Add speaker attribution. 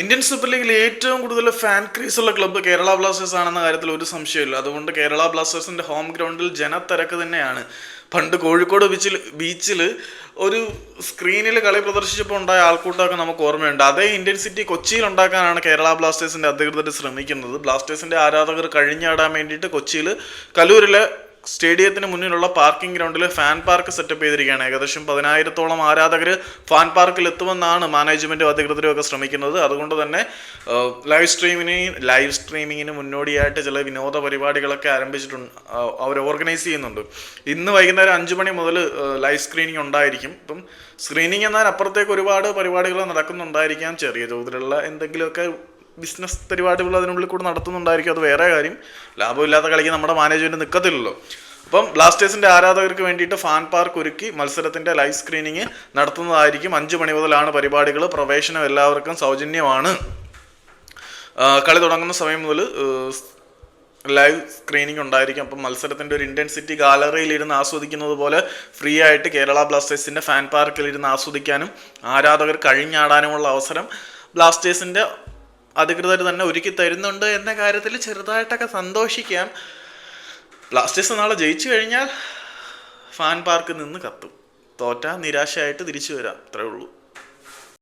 Speaker 1: Indian super ലീഗിൽ ഏറ്റവും കൂടുതൽ ഫാൻ ക്രീസ് ഉള്ള ക്ലബ്ബ് കേരള ബ്ലാസ്റ്റേഴ്സ് ആണെന്ന കാര്യത്തിൽ ഒരു സംശയമില്ല അതുകൊണ്ട് കേരള ബ്ലാസ്റ്റേഴ്സിന്റെ ഹോം ഗ്രൗണ്ടിൽ ജനത്തിരക്ക് തന്നെയാണ്. പണ്ട് കോഴിക്കോട് ബീച്ചിൽ ബീച്ചിൽ ഒരു സ്ക്രീനിൽ കളി പ്രദർശിച്ചപ്പോൾ ഉണ്ടായ ആൾക്കൂട്ടമൊക്കെ നമുക്ക് ഓർമ്മയുണ്ട്. അതേ ഇന്റൻസിറ്റി കൊച്ചിയിൽ ഉണ്ടാക്കാനാണ് കേരള ബ്ലാസ്റ്റേഴ്സിന്റെ അധികൃതർ ശ്രമിക്കുന്നത്. ബ്ലാസ്റ്റേഴ്സിന്റെ ആരാധകർ കഴിഞ്ഞാടാൻ വേണ്ടിയിട്ട് കൊച്ചിയിൽ കലൂരിലെ സ്റ്റേഡിയത്തിന് മുന്നിലുള്ള പാർക്കിംഗ് ഗ്രൗണ്ടിൽ ഫാൻ പാർക്ക് സെറ്റപ്പ് ചെയ്തിരിക്കുകയാണ്. ഏകദേശം പതിനായിരത്തോളം ആരാധകർ ഫാൻ പാർക്കിൽ എത്തുമെന്നാണ് മാനേജ്മെന്റും അധികൃതരും ഒക്കെ ശ്രമിക്കുന്നത്. അതുകൊണ്ട് തന്നെ ലൈവ് സ്ട്രീമിന് ലൈവ് സ്ട്രീമിങ്ങിന് മുന്നോടിയായിട്ട് ചില വിനോദ പരിപാടികളൊക്കെ ആരംഭിച്ചിട്ടുണ്ട് അവർ ഓർഗനൈസ് ചെയ്യുന്നുണ്ട്. ഇന്ന് വൈകുന്നേരം അഞ്ച് മണി മുതൽ ലൈവ് സ്ക്രീനിങ് ഉണ്ടായിരിക്കും. ഇപ്പം സ്ക്രീനിങ് എന്നാൽ അപ്പുറത്തേക്ക് ഒരുപാട് പരിപാടികൾ നടക്കുന്നുണ്ടായിരിക്കാം. ചെറിയ തോതിലുള്ള എന്തെങ്കിലുമൊക്കെ ബിസിനസ് പരിപാടികൾ അതിനുള്ളിൽ കൂടെ നടത്തുന്നുണ്ടായിരിക്കും. അത് വേറെ കാര്യം. ലാഭമില്ലാത്ത കളിക്ക് നമ്മുടെ മാനേജ്മെന്റ് നിൽക്കത്തില്ലല്ലോ അപ്പം ബ്ലാസ്റ്റേഴ്സിന്റെ ആരാധകർക്ക് വേണ്ടിയിട്ട് ഫാൻ പാർക്ക് ഒരുക്കി മത്സരത്തിന്റെ ലൈവ് സ്ക്രീനിങ് നടത്തുന്നതായിരിക്കും. അഞ്ച് മണി മുതലാണ് പരിപാടികൾ. പ്രവേശനം എല്ലാവർക്കും സൗജന്യമാണ്. കളി തുടങ്ങുന്ന സമയം മുതൽ ലൈവ് സ്ക്രീനിങ് ഉണ്ടായിരിക്കും. അപ്പം മത്സരത്തിന്റെ ഒരു ഇന്റൻസിറ്റി ഗാലറിയിൽ ഇരുന്ന് ആസ്വദിക്കുന്നത് പോലെ ഫ്രീ ആയിട്ട് കേരള ബ്ലാസ്റ്റേഴ്സിന്റെ ഫാൻ പാർക്കിൽ ഇരുന്ന് ആസ്വദിക്കാനും ആരാധകർ കഴിഞ്ഞാടാനുമുള്ള അവസരം ബ്ലാസ്റ്റേഴ്സിന്റെ അധികൃതർ തന്നെ ഒരുക്കി തരുന്നുണ്ട് എന്ന കാര്യത്തിൽ ചെറുതായിട്ടൊക്കെ സന്തോഷിക്കാം. ബ്ലാസ്റ്റേഴ്സ് നാളെ ജയിച്ചു കഴിഞ്ഞാൽ ഫാൻ പാർക്കിൽ നിന്ന് കത്തും. തോറ്റ നിരാശയായിട്ട് തിരിച്ചു വരാം. അത്രേ ഉള്ളൂ.